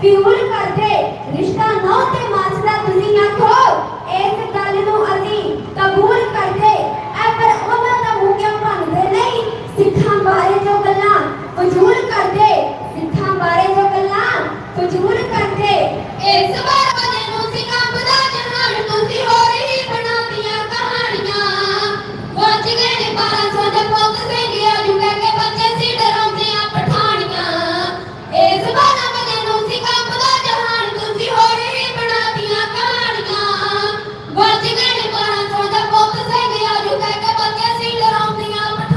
Fuel ਕਰਦੇ, ਰਿਸ਼ਤਾ ਨਾ ਤੇ ਮਾਸਲਾ ਤੁਸੀਂ ਨਾ ਇਸ ਗੱਲ ਨੂੰ ਅਸੀਂ ਕਬੂਲ ਕਰਦੇ। ਐ ਪਰ ਉਹਨਾਂ ਦਾ ਮੂੰਹ ਕਿਉਂ ਭੰਨਦੇ ਨਹੀਂ, ਸਿੱਖਾਂ ਬਾਰੇ ਜੋ ਗੱਲਾਂ ਫਜ਼ੂਲ ਕਰਦੇ, ਸਿੱਖਾਂ ਬਾਰੇ ਜੋ ਗੱਲਾਂ ਫਜ਼ੂਲ ਕਰਦੇ। ਇਸ ਵਾਰ